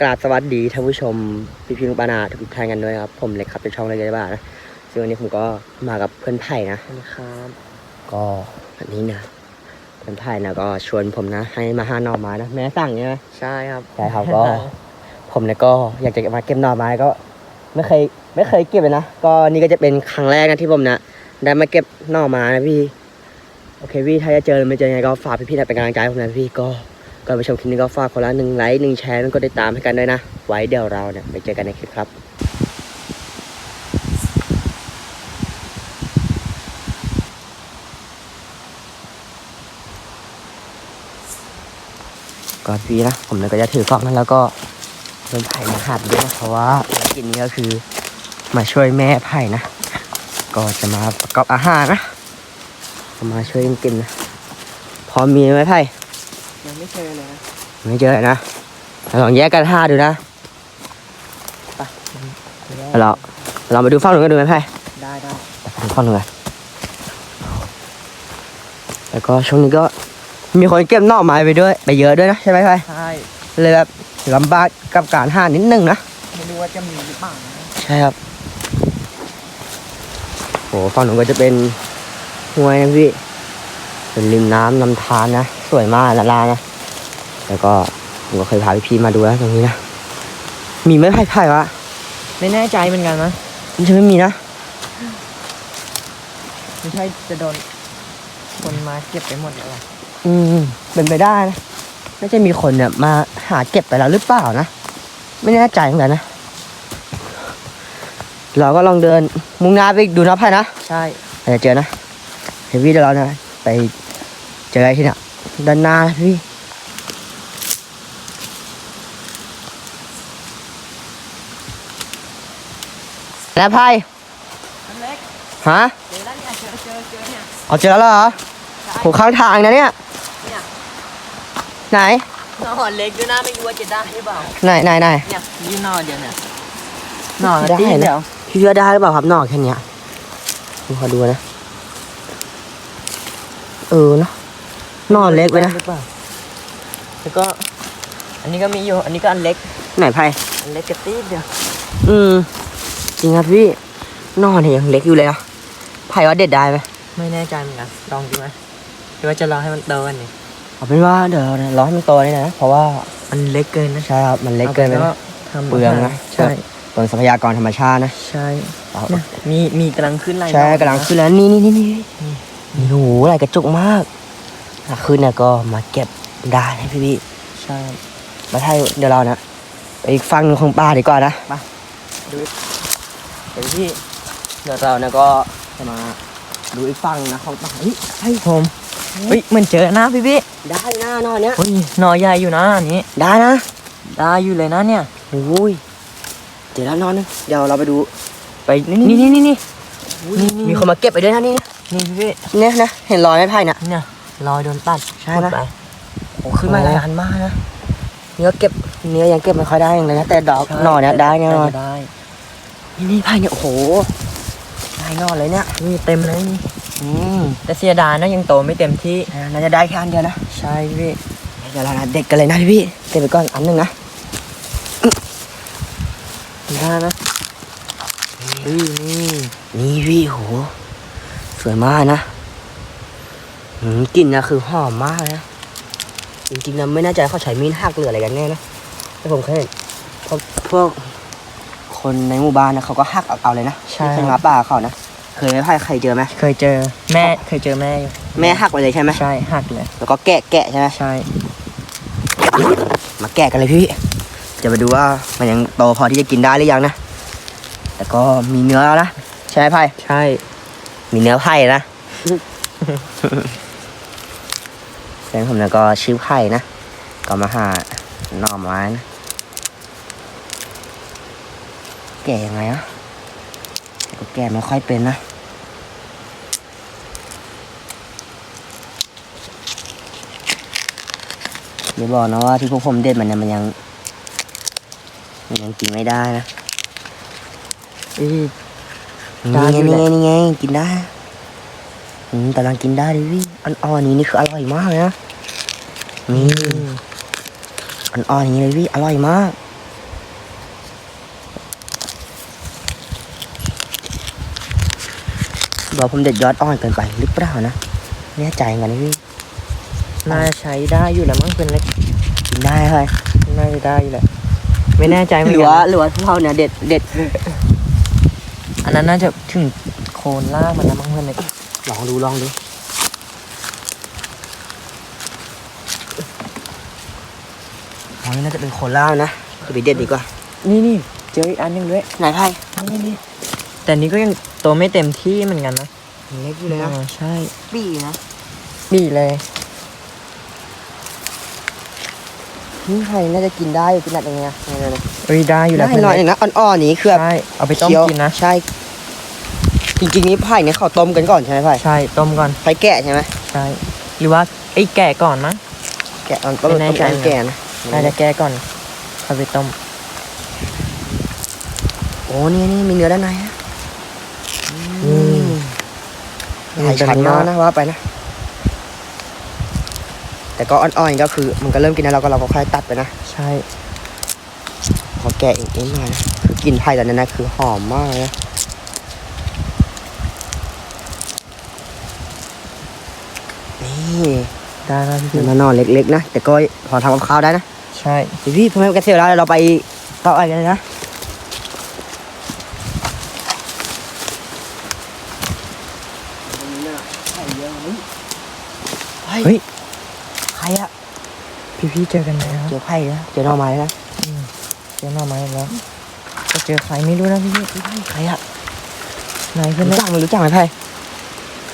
กราบสวัสดีท่านผู้ชม พี่พิมพ์ปานาทุกท่านกันด้วยครับ ผมเล็กครับเป็นช่องเลยบ้านะซึ่งวันนี้ผมก็มากับเพื่อนไผ่นะนะครับก็อันนี้นะเพื่อนไผ่นะก็ชวนผมนะ ให้มาหาหน่อไม้นะแม่สั่งใช่ไหมใช่ครับใช่ครับก็ ผมเนี่ยก็อยากจะมาเก็บหน่อไม้ก็ ไม่เคยไม่เคยเก็บเลยนะก็นี่ก็จะเป็นครั้งแรกนะที่ผมนะได้มาเก็บหน่อไม้นะพี่โอเคพี่ถ้าจะเจอหรือไม่เจอยังไงก็ฝากพี่ๆนะเป็นกำลังใจให้ผมนะพี่ก็ ก่อนไปชมคลิปนี้ก็ฝากคนละหนึ่งไลค์หนึ่งแชร์แล้วก็ติดตามให้กันด้วยนะ ไว้เดี๋ยวเราเนี่ยไปเจอกันในคลิปครับก่อนพีนะผมเนี่ยก็จะถือกล้องนั้นแล้วก็เป็นไผ่มาหัดด้วยนะเพราะว่ากิจนี้ก็คือมาช่วยแม่ไผ่นะ ก็จะมาประกอบอาหารนะมาช่วยกันกินนะพอมีไหมไผ่ ไม่เจอเลยนะไม่เจอนะลองแยกกันท่าดูนะเราเรามาดูฝั่งหนึ่งกันดูไหมไพ่ได้ได้ดูฝั่งหนึ่งกันแล้วก็ช่วงนี้ก็มีคนเก็บหน่อไม้ไปด้วย ไปเยอะด้วยนะใช่ไหมไพ่ใช่เลยแบบลำบากกับการหานิดนึงนะไม่รู้ว่าจะมีหรือเปล่านะใช่ครับโหฝั่งหนึ่งก็จะเป็นห้วยนะพี่เป็นริมน้ำลำธารนะ สวยมากนะลานนะ แล้วก็ผมก็เคยพาพี่ๆมาดูแล้วตรงนี้นะ มีไหมไผ่ไผ่วะไม่แน่ใจเหมือนกันนะมันจะไม่มีนะ ไม่ใช่จะโดนคนมาเก็บไปหมดแล้วหรออืม เป็นไปได้นะน่าจะมีคนเนี่ยมาหาเก็บไปแล้วหรือเปล่านะ ไม่แน่ใจเหมือนกันนะ เราก็ลองเดินมุ่งหน้าไปดูนะไพ่นะใช่อาจจะเจอนะเฮ้ยพี่เดี๋ยวเราเนี่ยไปเจออะไรที่เนี่ยด้านหน้านะพี่ แล้วไพ่อันเล็กฮะเจอแล้วเนี่ยเจอเจอเจอเนี่ยเอาเจอแล้วเหรอโหข้างทางนะเนี่ยเนี่ยไหนหน่อเล็กด้วยนะไม่รู้ว่าจะได้หรือเปล่า ไหนไหนไหนเนี่ยยี่หน่อเดียวเนี่ยหน่อได้ตีนะเดียวพี่ว่าได้หรือเปล่าครับหน่อแค่เนี้ยผมขอดูนะ เออเนอะหน่อเล็กไปนะหรือเปล่าแล้วก็ อันนี้ก็มีอยู่ อันนี้ก็อันเล็ก ไหนไพ่อันเล็กกระตีเดียว อืม จริงครับพี่หน่อเนี่ยยังเล็กอยู่เลยอะไพ่ว่าเด็ดได้ไหมไม่แน่ใจเหมือนกันลองดูไหมหรือว่าจะรอให้มันโตกันนี่เอาเป็นว่าเดี๋ยวเนี่ยรอให้มันโตนี่นะเพราะว่ามันเล็กเกินนะใช่ครับมันเล็กเกินไปอานะทำเปลืองนะใช่ส่วนทรัพยากรธรรมชาตินะใช่เอาเนี่ยมีมีกำลังขึ้นไรใช่หน่อกำลังขึ้นแล้วนี่นี่นี่นี่นี่โอ้โหอะไรกระจุกมากถ้าขึ้นเนี่ยก็มาเก็บได้นะพี่พี่ใช่มาให้เดี๋ยวเรานะไปอีกฝั่งหนึ่งของป่าดีกว่านะดู เดี๋ยวพี่เดี๋ยวเราเนี่ยก็จะมาดูอีกฝั่งนะของป่าเฮ้ยไอ้ผมเฮ้ยเหมือนเจอนะพี่พี่ได้นะนอนเนี้ยเฮ้ยหน่อใหญ่อยู่นะอันนี้ได้นะได้อยู่เลยนะเนี่ยโอ้ยเดี๋ยวแล้วนอนนึงเดี๋ยวเราไปดูไปนี่นี่นี่นี่นี่นี่มีคนมาเก็บไปด้วยนะนี่นี่พี่พี่เนี่ยนะเห็นรอยไม้ไผ่น่ะเนี่ยรอยโดนตัดใช่นะขุดไปโอ้ขึ้นมาหลายอันมากนะเนื้อเก็บเนื้อยังเก็บไม่ค่อยได้เลยนะแต่ดอกใช่หน่อเนี่ยได้แน่นอน ได้นี่นี่ไผ่เนี่ยโอ้โหได้นอนเลยเนี่ยนี่เต็มเลยนี่อืมแต่เสียดายนะยังโตไม่เต็มที่น่าจะได้แค่อันเดียวนะ ใช่พี่เดี๋ยวเราเด็กกันเลยนะพี่พี่เก็บไปก่อนอันหนึ่งนะได้นะเฮ้ยนี่นี่พี่โหสวยมากนะอืมกลิ่นนะคือหอมมากนะจริงๆนะไม่แน่ใจเขาใช้มีดหักหรืออะไรกันแน่นะแต่ผมเคยเห็นพวกพวก คนในหมู่บ้านนะเขาก็หักเอาเอาเลยนะใช่ ที่เป็นงาป่าเขานะเคยไหมใครใครเจอไหมเคยเจอแม่เคยเจอแม่อยู่แม่หักไปเลยใช่ไหมใช่หักเลยแล้วก็แกะแกะใช่ไหมใช่มาแกะกันเลยพี่จะไปดูว่ามันยังโตพอที่จะกินได้หรือยังนะแต่ก็มีเนื้อแล้วนะใช่ไหมไพ่ใช่ มีเนื้อไผ่นะ แฟนผมเนี่ยก็ชื่อไผ่นะก็มาหาหน่อไม้นะ แก่ยังไงอะแต่ก็แก่ไม่ค่อยเป็นนะเดี๋ยวบอกนะว่าที่พวกผมเด็ดมันเนี่ยมันยัง มันยังกินไม่ได้นะอีนี่ได้ไงอยู่นี่แหไงละนี่ไงกินได้อืมกำลังกินได้ดิพี่อ่อนๆนี้นี่คืออร่อยมากเลยนะนี่อ่อนๆอย่างนี้เลยพี่อร่อยมาก บอกผมเด็ดยอดอ่อนเกินไปหรือเปล่านะแน่ใจกันนะพี่น่าจะใช้ได้อยู่แล้วมั้งเพื่อนเล็กกินได้เลยน่าจะได้อยู่แหละไม่แน่ใจเหมืหอนรือกัว่านหรือว่าพวกเขาเนี่ยเด็ดเด็ดอันนั้นน่าจะถึงโคนล่างมันนะมั้งเพื่อนเล็กลองดูลองดูอ๋อนี่น่าจะเป็นโคล่านะจะไปเด็ดดีกว่านี่นี่เจออีกอันหนึงด้วยไหนไพ่นี่นี่แต่นี้ก็ยัง โตไม่เต็มที่เหมือนกันนะเล็กอยู่เลยนะอ๋อใช่ปีนะ บีเลยนี่ไพ่น่าจะกินได้อยู่กินหนักยังไงอะเนี่ยเนี่ยเอ้ยได้อยู่แล้วได้เพื่อนหน่อยหเล็นึ่กงนะอ่อนๆนี้คือแบบใช่เอาไปต้มเคี้ยวกินนะ ใช่ จริงๆนี่ไผ่เนี่ยเขาต้มกันก่อนใช่ไหมไผ่ใช่ต้มก่อนไผ่แกะใช่ไหมใช่หรือว่าไอ้แก่ก่อนมั้งแกะตอนต้มไม่แน่ต้มใจกันแกะนะน่าจะแก่ก่อนเอาไปต้มโอ้นี่นี่มีเนื้อด้านในฮะ อืม หลายชั้นมากนะว่าไปนะ แต่ก็อ่อนๆก็คือ มันก็เริ่มกินแล้วเราก็เราก็ค่อยตัดไปนะ ใช่ขอแกะอีกนิดหน่อยนะคือกลินไผ่ตอนนั้นนะคือหอมมากเลยนะนี่ได้แล้วพี่เนื้อนอนเล็กๆนะแต่ก็พอทำกับข้าวได้นะ ใช่เดี๋ยวพี่พอแม่กันเสร็จแล้วเราไปต่ออะไรกันเลยนะ เฮ้ย ใครอะพี่พี่ๆเจอกันแล้วเจอไผ่นะเจอหน่อไม้นะเจอหน่อไม้แล้วจะเจอใครไม่รู้นะพี่พี่ใครอะไหนเพื่อนรู้เล็กจักไหมรู้จักไหมไผ่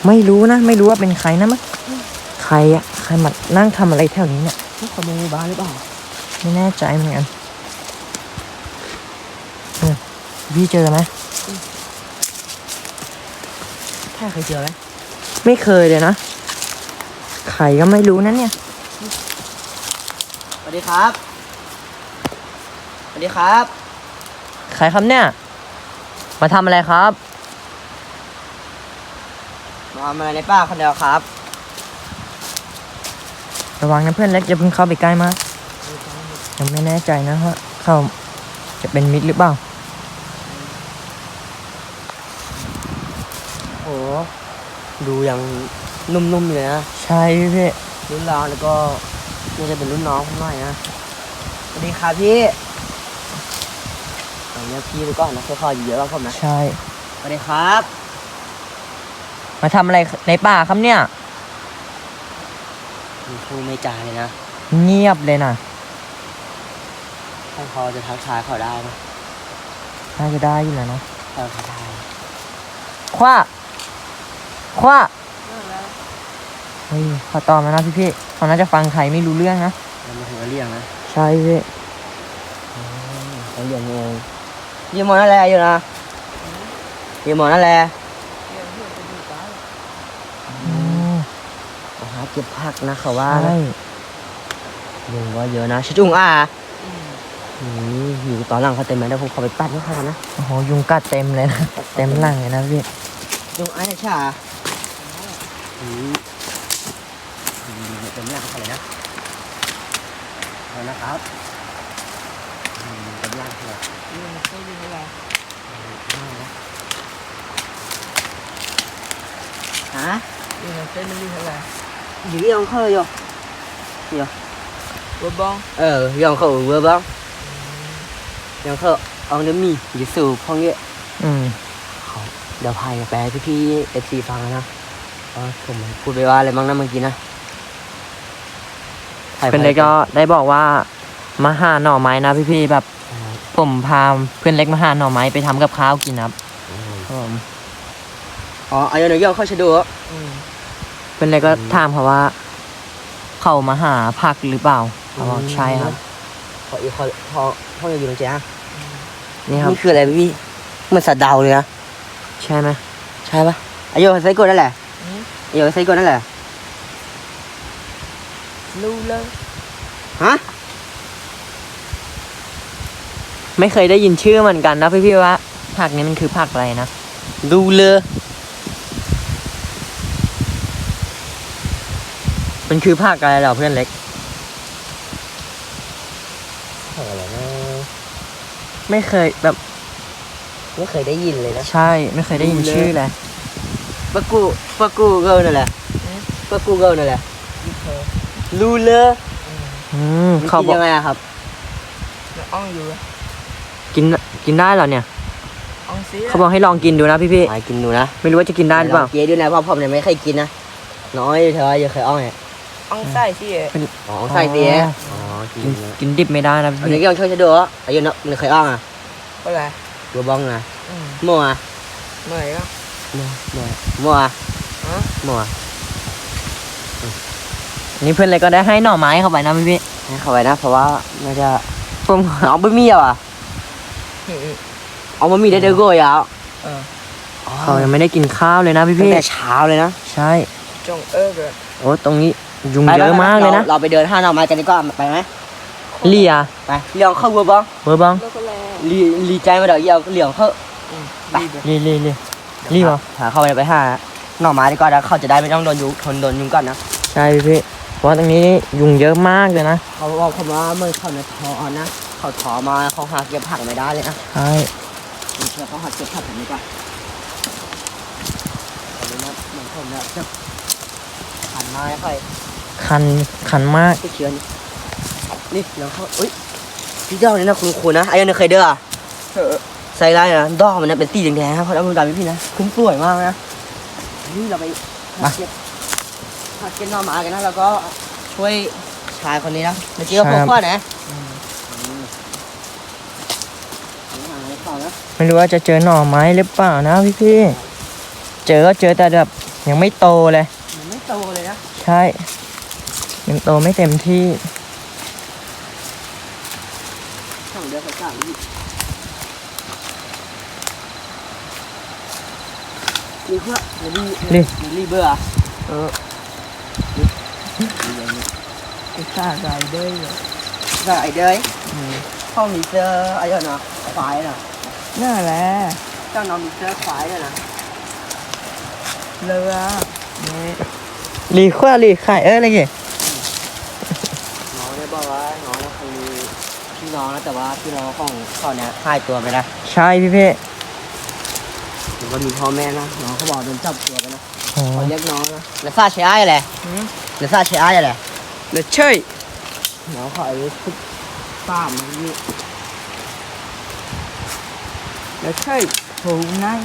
ไม่รู้นะ ไม่รู้ว่าเป็นใครนะมั้งใครอะใครมานั่งทำอะไรแถวนี้เนี่ยขโมยบ้านหรือเปล่าไม่แน่ใจเหมือนกันเออพี่เจอไหมไผ่เคยเจอไหมไม่เคยเลยนะ ใครก็ไม่รู้นะเนี่ย สวัสดีครับ สวัสดีครับ ใครครับเนี่ย มาทำอะไรครับ มาทำอะไรในป้าคนเดียวครับ ระวังนะเพื่อนเล็กอย่าเพิ่งเข้าไปใกล้มากยังไม่แน่ใจนะว่าเขาจะเป็นมิตรหรือเปล่า โอ้ ดูยังนุ่มๆอยู่เลยนะ ใช่พี่พี่รุ่นเราแล้วก็น่าจะเป็นรุ่นน้องผมหน่อยนะสวัสดีครับพี่ตอนนี้พี่ดูก่อนนะค่อยๆเยอะกว่าผมนะใช่ สวัสดีครับ มาทำอะไรในป่าครับเนี่ย มีพูดไม่จาเลยนะเงียบเลยนะถ้าพอจะทักทายเขาได้นะน่าจะได้อยู่แล้วเนาะเออทักทายคว้า คว้าเฮ้ยขอต่อมานะพี่พี่เขาน่าจะฟังไทยไม่รู้เรื่องนะมันมาถึงเรียงนะใช่พี่เขาเรียงเองยี่หมอนั่นแหละอยู่นะยี่หมอนั่นแหละอืมเอหาเก็บผักนะเขาว่าใช่ยุงก็เยอะนะชิจุงอะอือยู่ตอนหลังเขาเต็มไหมเดี๋ยวผมขอไปปัดให้เขาก่อนนะโอ้โหยุงกัดเต็มเลยนะเต็มหลังเลยนะพี่ยุงไอ้ชาอืมอืม นี่ตัวนี้เขาอะไนะเอานะครับตัวย่างเลยย่างเขาดีเลยฮะนี่ไราเต้นไม่ดีเท่ไหรยืดยองเขาอยู่อยู่เบอร์บองเออยองเขาเบอร์บองยองเขาเอาเนื้อมีอยู่สู่พ่อเงี้ยอืมเดี๋ยวพายแปพี่พี่เอฟซีฟังนะ ผมพูดไปว่าอะไรบ้างนะเมื่อกี้นะพายเพื่อนเล็กก็ได้บอกว่ามาหาหน่อไม้นะพี่พี่ๆแบบ ผมพาเพื่อนเล็กมาหาหน่อไม้ไปทำกับข้าวกินครับครับผมอ๋อไอ้เดี๋ยวเขาจะดูอะเพื่อนเล็กก็ถามเขาว่า เขามาหาผักหรือเปล่าเขาบอกใช่ครับพออีกพอพอพออยู่ตรงเจ้านี่ครับนี่คืออะไรพี่พี่เหมันสัตว์ดาวเลยนะใช่ไหมใช่ปะไอ้โยไซโก้นั่นแหละ ไอ้โยไซโก้นั่นแหละรู้เลยฮะไม่เคยได้ยินชื่อเหมือนกันนะพี่พี่ๆว่าผักนี้มันคือผักอะไรนะ ดูเลยมันคือผักอะไรเหรอเพื่อนเล็ก อะไรนะไม่เคยแบบ ไม่เคยได้ยินเลยนะ ใช่ ไม่เคยได้ยินชื่อเลย ปะกูปะกูเกิลนั่นแหละปะกูเกิลนั่นแหละรู้เลยอืมมันเขากินบอกยังไงอะครับอ่องอยู่กินกินได้เหรอเนี่ยอ่องซีเขาบอกให้ลองกินดูนะพี่พี่หากินดูนะๆไม่รู้ว่าจะกินได้หรือเปล่าเจ๊ด้วยนะเพราะผมเนี่ยไม่เคยกินนะน้อยเธอยังเคยอ้องเนี่ยอ่องไส้สิอ๋อใส่เตี้ยอ๋อกินกินนะกินดิบไม่ได้นะอันนี้พี่ก็ยังช่วยฉันดูอะอายุเนาะมันเคยอ้องอะก็ไรบัวบ้องนะอืมมั่วอะเมื่อยก็ มั่วมั่วมั่วอะฮะมั่วอะนี่เพื่อนเลยก็ได้ให้หน่อไม้เข้าไปนะพี่พี่ให้เข้าไปนะ เพราะว่าน่าจะๆผมน้องบะหมี่อะอืมเอาบะหมี่ได้เด้อโก้ยาวเออเขายังไม่ได้กินข้าวเลยนะพี่ตั้งพี่แต่เช้าเลยนะ ใช่จงเออเกิดโอ้ตรงนี้ยุงไปเยอะมากเลยนะรเราไปเดินห้างหน่อไม้กันดีกว่าไปไหมเลียไปเลี้ยงเข้าบัวบ้องเบอร์บ้องแล้วก็แลลีลีใจมาเดี๋ยวเยี่ยวเลี้ยงเข้าอืมไปดีเด้อเลียเลียเลีย รีบเหรอหาเข้าไปไปหาหน่อไม้ดีกว่านะเขาจะได้ไม่ต้องโดนยุงทนโดนยุงก่อนนะใช่พี่พี่ เพราะว่าตรงนี้ยุงเยอะมากเลยนะเขาบอกผมว่าเมื่อเขาในทอนะเขาถอมาเขาหาเก็บผักไม่ได้เลยนะใช่ผมเชื่อเขาหาเก็บผักผมดีกว่าตอนนี้นะเหมือนผมเนี่ยจะหันมาให้ค่อยคันคันมากที่เชื้อนี่นี่แล้วเขาอุ้ยพี่เจ้านี่นะคุณคุณนะไอ้ยังเคยเด้อเถอะใส่ไรนะดอกมันนะเป็นสีแดงๆครับเขาเอามือดำพี่นะคุ้มสวยมากนะนี่เราไปหาเก็บหาเก็บหน่อไม้กันนะแล้วก็ช่วยชายคนนี้นะเมื่อกี้ก็พกว่านะอืมหาอะไรต่อนะไม่รู้ว่าจะเจอหน่อไม้หรือเปล่านะพี่พี่ๆเจอก็เจอแต่แบบยังไม่โตเลยมันไม่โตเลยนะใช่ยังโตไม่เต็มที่สองเดือนสาม นี่นี่เพื่อนี่นี่นี่เบื่อเออไอ้ข้าใจเด้อใส่เด้ยอืมห้องมีเจออะไรเนาะควายเนาะน่าแหละเจ้าน้องมีเจอควายด้วยนะเรือนี่หลีขั้วหลีไข่เอ้ยอะไรเงี้ยน้องเนี่ยบอกว่าน้องเนี่ยคือพี่น้องนะแต่ว่าพี่น้องของเขาเนี่ยหายตัวไปนะใช่พี่พี่ หรือว่ามีพ่อแม่นะน้องเขาบอกโดนจับตัวไปนะโอ้เขาเรียกน้องนะแล้วซาเชียอะไรหืมแล้วซาเชียอะไรเดือดเช่ยน้องเขาอายุสิบสามนี่เดือดเช่ยถูกนั่ง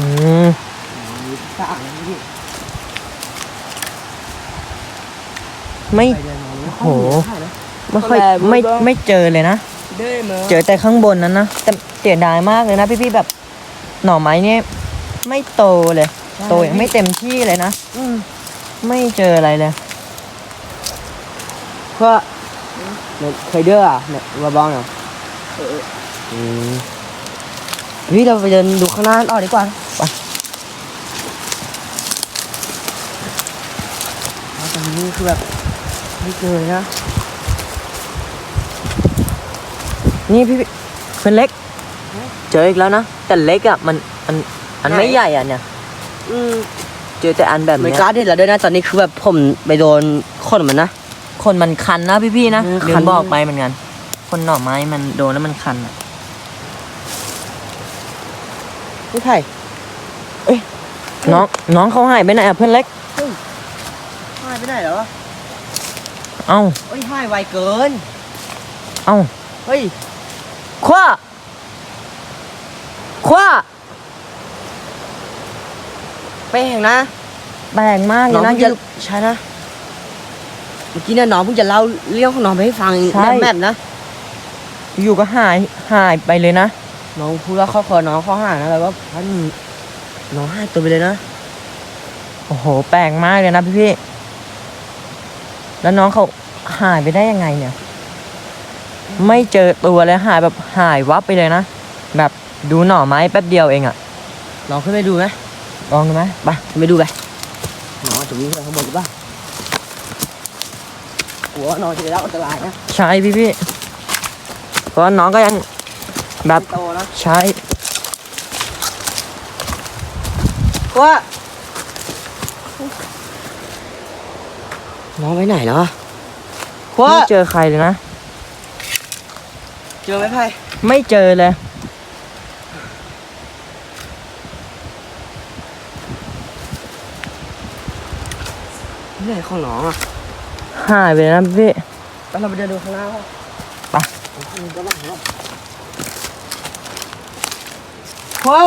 อืมน้องอายุสิบสามนี่ไม่ไปเดินน้องเนี่ยโอ้โหเขาอยู่ในค่ายนะ ไม่ค่อยไม่ไม่เจอเลยนะ เด้อเมื่อเจอแต่ข้างบนนั้นนะแต่เสียดายมากเลยนะพี่พี่ๆแบบ หน่อไม้เนี่ยไม่โตเลยโตยังไม่เต็มที่เลยนะ อืมไม่เจออะไรเลยเพื่อเนี่ยเคยเด้ออะเนี่ยมาบ้องเนาะเอออืมเฮ้ยเราไปเดินดูข้างหน้าต่อดีกว่าไปแล้วตรงนี้คือแบบไม่เจอเลยนะ นี่พี่พี่เพื่อนเล็กเจ ออีกแล้วนะ แต่เล็กอะมันมันอันไม่ใหญ่อะเนี่ยอืมเจอแต่อันแบบไม่เนี้ยกล้าเด็ดแล้วด้วยนะตอนนี้คือแบบผมไปโดนคนมันนะ คนมันคันนะพี่พี่ๆนะเออลืคัมน บอกไปเหมือนกัน คนหน่อไม้มันโดนแล้วมันคันอะไม่ใช่น้องน้องเขาหายไปไหนอะเพื่อนเล็ก หายไปไหนแล้ววะเอ้าเฮ้ยหายไวเกิน เอ้าเฮ้ย คว้า คว้าแป้งนะแปลกมากเลน้อยงนะเพิ่งจะ ใช่นะเมื่อกี้เนี่ยน้องเพิ่งจะเล่าเรื่องของน้องไปให้ฟังใช่แบบๆนะอยู่ก็หายหายไปเลยนะ น้องพูดว่าครอบครัวน้องเขาหายนะแล้วก็พันน้องหายตัวไปเลยนะโอ้โห แปลกมากเลยนะพี่พี่ๆแล้วน้องเขาหายไปได้ยังไงเนี่ย ไม่เจอตัวเลยหายแบบหายวับไปเลยนะ แบบ ดูหน่อไม้แป๊บเดียวเองอะน้องขึ้นไปดูไหมลองดูไหมไปขึ้นไปดูไปน้องจะวิ่งขึ้นไปข้างบนหรือเปล่าหัวาน้องจะได้รับอันตรายนะใช่พี่พี่เพราะน้องก็ยังแบบไม่โตนะใช้ว่าน้องไปไหนแล้วอะว่าไม่เจอใครเลยนะ เจอไหมไพ่ไม่เจอเลย ไหนของน้องอะหายไปเลยนะพี่ไปเราไปเดินดูข้างหน้าป่ะไปก็บ้างเหรอพ่อ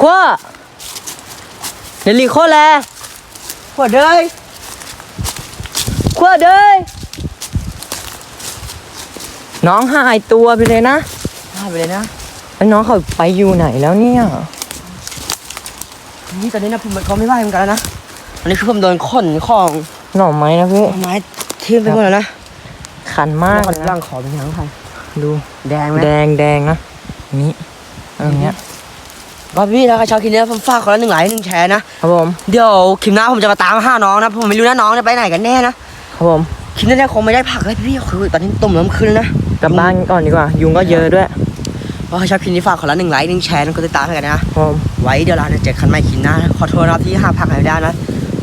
ขว้าเดี๋ยวรีโคแลพ่อเด้ยขว้าเด้ยน้องหายตัวไปเลยนะหายไปเลยนะแล้วน้องเขาไปอยู่ไหนแล้วเนี่ยนี่ตอนนี้นะผมเขาไม่ไหวเหมือนกันแล้วนะ อันนี้คือผมโดนขนของหน่อไม้นะพี่ ไม้ทิ่มไปหมดแล้วนะคันมากคนเลยร่านะงขอเป็นยังไงดูแดงไหมแดงแดงนะนี่อย่างเงี้ยก็พี่ถ้าใครชอบคลิปนี้ผมฝากคนละหนึ่งไลค์หนึ่งแชร์นะครับผมเดี๋ยวคลิปหน้าผมจะมาตามหาน้องนะผมไม่รู้นะน้องจะไปไหนกันแน่นะครับผมคลิปนี้คงไม่ได้ผักเลยพี่คือตอนนี้ตุ่มเริ่มขึ้นแล้วนะกลับบ้านก่อนดีกว่า ยุงก็เยอะด้วยก็ใครชอบคลิปนี้ฝากคนละหนึ่งไลค์หนึ่งแชร์แล้วก็ติดตามให้กันนะครับผมไว้เดี๋ยวเราจะเจอกันใหม่คลิปหน้านะขอโทษนะครับที่หาผักหายไม่ได้นะ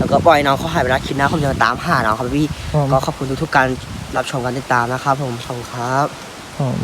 แล้วก็ปล่อยน้องเขาหายไปแล้วคลิปหน้าผมจะมาตามหาน้องครับพี่ ผมก็ขอบคุณทุกๆการรับชมการติดตามนะครับผมขอบคุณครับ ผม